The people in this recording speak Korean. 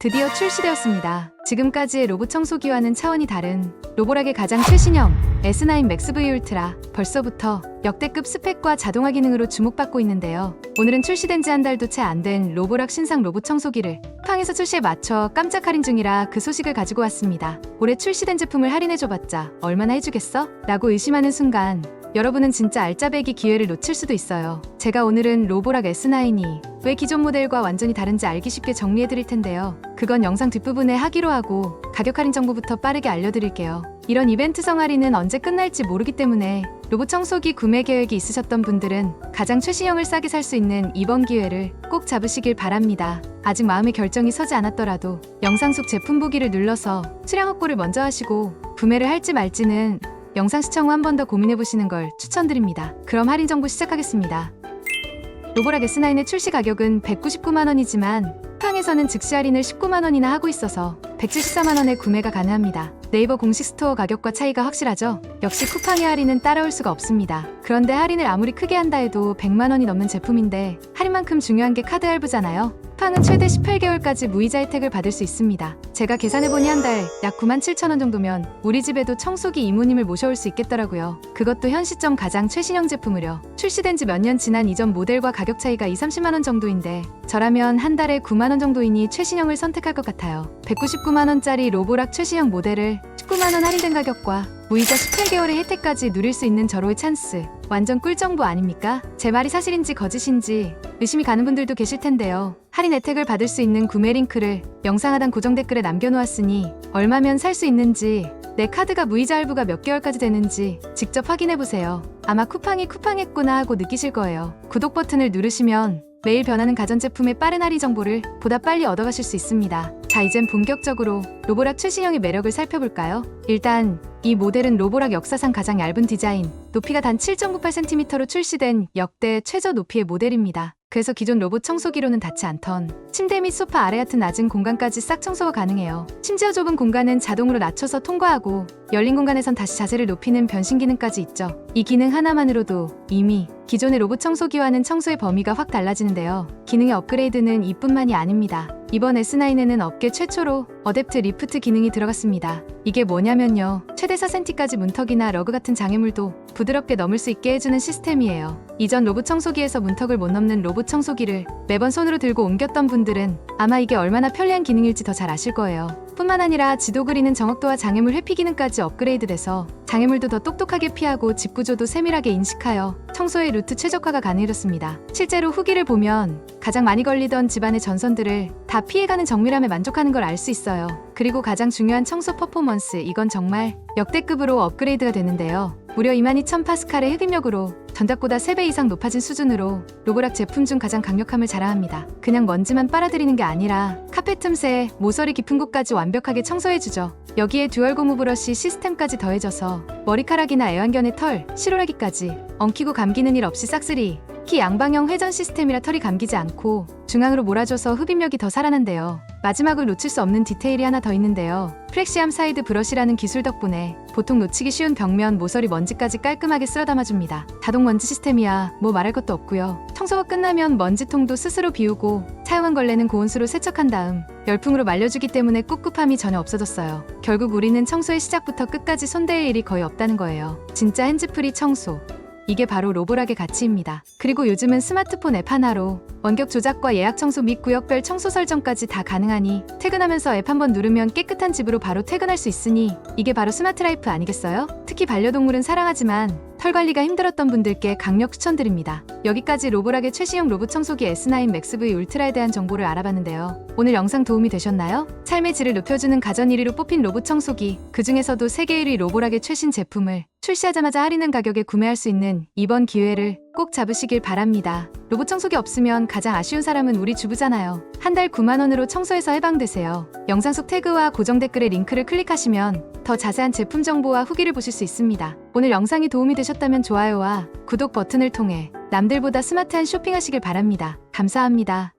드디어 출시되었습니다. 지금까지의 로봇 청소기와는 차원이 다른 로보락의 가장 최신형 S9 맥스 V 울트라 벌써부터 역대급 스펙과 자동화 기능으로 주목받고 있는데요. 오늘은 출시된 지 한 달도 채 안 된 로보락 신상 로봇 청소기를 팡에서 출시에 맞춰 깜짝 할인 중이라 그 소식을 가지고 왔습니다. 올해 출시된 제품을 할인해줘봤자 얼마나 해주겠어? 라고 의심하는 순간 여러분은 진짜 알짜배기 기회를 놓칠 수도 있어요. 제가 오늘은 로보락 S9이 왜 기존 모델과 완전히 다른지 알기 쉽게 정리해드릴 텐데요. 그건 영상 뒷부분에 하기로 하고 가격 할인 정보부터 빠르게 알려드릴게요. 이런 이벤트성 할인은 언제 끝날지 모르기 때문에 로봇 청소기 구매 계획이 있으셨던 분들은 가장 최신형을 싸게 살 수 있는 이번 기회를 꼭 잡으시길 바랍니다. 아직 마음의 결정이 서지 않았더라도 영상 속 제품 보기를 눌러서 수량 확보를 먼저 하시고 구매를 할지 말지는 영상 시청 후 한 번 더 고민해 보시는 걸 추천드립니다. 그럼 할인 정보 시작하겠습니다. 로보락 S9의 출시 가격은 199만 원이지만 쿠팡에서는 즉시 할인을 19만 원이나 하고 있어서 174만 원에 구매가 가능합니다. 네이버 공식 스토어 가격과 차이가 확실하죠? 역시 쿠팡의 할인은 따라올 수가 없습니다. 그런데 할인을 아무리 크게 한다 해도 100만 원이 넘는 제품인데 할인만큼 중요한 게 카드 할부잖아요. 쿠팡은 최대 18개월까지 무이자 혜택을 받을 수 있습니다. 제가 계산해보니 한 달 약 9만 7천 원 정도면 우리 집에도 청소기 이모님을 모셔올 수 있겠더라고요. 그것도 현 시점 가장 최신형 제품으려 출시된 지 몇 년 지난 이전 모델과 가격 차이가 2, 30만 원 정도인데 저라면 한 달에 9만 원 정도이니 최신형을 선택할 것 같아요. 199만 원짜리 로보락 최신형 모델을 19만 원 할인된 가격과 무이자 18개월의 혜택까지 누릴 수 있는 절호의 찬스. 완전 꿀정보 아닙니까? 제 말이 사실인지 거짓인지 의심이 가는 분들도 계실 텐데요. 할인 혜택을 받을 수 있는 구매 링크를 영상 하단 고정 댓글에 남겨놓았으니 얼마면 살 수 있는지 내 카드가 무이자 할부가 몇 개월까지 되는지 직접 확인해보세요. 아마 쿠팡이 쿠팡했구나 하고 느끼실 거예요. 구독 버튼을 누르시면 매일 변하는 가전제품의 빠른 할인 정보를 보다 빨리 얻어가실 수 있습니다. 자, 이젠 본격적으로 로보락 최신형의 매력을 살펴볼까요? 일단 이 모델은 로보락 역사상 가장 얇은 디자인, 높이가 단 7.98cm로 출시된 역대 최저 높이의 모델입니다. 그래서 기존 로봇 청소기로는 닿지 않던 침대 및 소파 아래 같은 낮은 공간까지 싹 청소가 가능해요. 심지어 좁은 공간은 자동으로 낮춰서 통과하고 열린 공간에선 다시 자세를 높이는 변신 기능까지 있죠. 이 기능 하나만으로도 이미 기존의 로봇 청소기와는 청소의 범위가 확 달라지는데요. 기능의 업그레이드는 이뿐만이 아닙니다. 이번 S9에는 업계 최초로 어댑트 리프트 기능이 들어갔습니다. 이게 뭐냐면요. 최대 4cm까지 문턱이나 러그 같은 장애물도 부드럽게 넘을 수 있게 해주는 시스템이에요. 이전 로봇 청소기에서 문턱을 못 넘는 로봇 청소기를 매번 손으로 들고 옮겼던 분들은 아마 이게 얼마나 편리한 기능일지 더 잘 아실 거예요. 뿐만 아니라 지도 그리는 정확도와 장애물 회피 기능까지 업그레이드돼서 장애물도 더 똑똑하게 피하고 집 구조도 세밀하게 인식하여 청소의 루트 최적화가 가능해졌습니다. 실제로 후기를 보면 가장 많이 걸리던 집안의 전선들을 다 피해가는 정밀함에 만족하는 걸 알 수 있어요. 그리고 가장 중요한 청소 퍼포먼스 이건 정말 역대급으로 업그레이드가 되는데요. 무려 22,000파스칼의 흡입력으로 전작보다 3배 이상 높아진 수준으로 로보락 제품 중 가장 강력함을 자랑합니다. 그냥 먼지만 빨아들이는 게 아니라 카페 틈새, 모서리 깊은 곳까지 완벽하게 청소해주죠. 여기에 듀얼 고무 브러쉬 시스템까지 더해져서 머리카락이나 애완견의 털, 실오라기까지 엉키고 감기는 일 없이 싹쓸이 특히 양방형 회전 시스템이라 털이 감기지 않고 중앙으로 몰아줘서 흡입력이 더 살아난대요. 마지막을 놓칠 수 없는 디테일이 하나 더 있는데요. 플렉시암 사이드 브러쉬라는 기술 덕분에 보통 놓치기 쉬운 벽면 모서리 먼지까지 깔끔하게 쓸어 담아줍니다. 자동 먼지 시스템이야 뭐 말할 것도 없고요. 청소가 끝나면 먼지통도 스스로 비우고 사용한 걸레는 고온수로 세척한 다음 열풍으로 말려주기 때문에 꿉꿉함이 전혀 없어졌어요. 결국 우리는 청소의 시작부터 끝까지 손댈 일이 거의 없다는 거예요. 진짜 핸즈프리 청소. 이게 바로 로보락의 가치입니다. 그리고 요즘은 스마트폰 앱 하나로 원격 조작과 예약 청소 및 구역별 청소 설정까지 다 가능하니 퇴근하면서 앱 한 번 누르면 깨끗한 집으로 바로 퇴근할 수 있으니 이게 바로 스마트 라이프 아니겠어요? 특히 반려동물은 사랑하지만 털 관리가 힘들었던 분들께 강력 추천드립니다. 여기까지 로보락의 최신형 로봇 청소기 S9 맥스 V 울트라에 대한 정보를 알아봤는데요. 오늘 영상 도움이 되셨나요? 삶의 질을 높여주는 가전 1위로 뽑힌 로봇 청소기, 그 중에서도 세계 1위 로보락의 최신 제품을 출시하자마자 할인한 가격에 구매할 수 있는 이번 기회를 꼭 잡으시길 바랍니다. 로봇 청소기 없으면 가장 아쉬운 사람은 우리 주부잖아요. 한 달 9만 원으로 청소에서 해방되세요. 영상 속 태그와 고정 댓글의 링크를 클릭하시면 더 자세한 제품 정보와 후기를 보실 수 있습니다. 오늘 영상이 도움이 되셨다면 좋아요와 구독 버튼을 통해 남들보다 스마트한 쇼핑하시길 바랍니다. 감사합니다.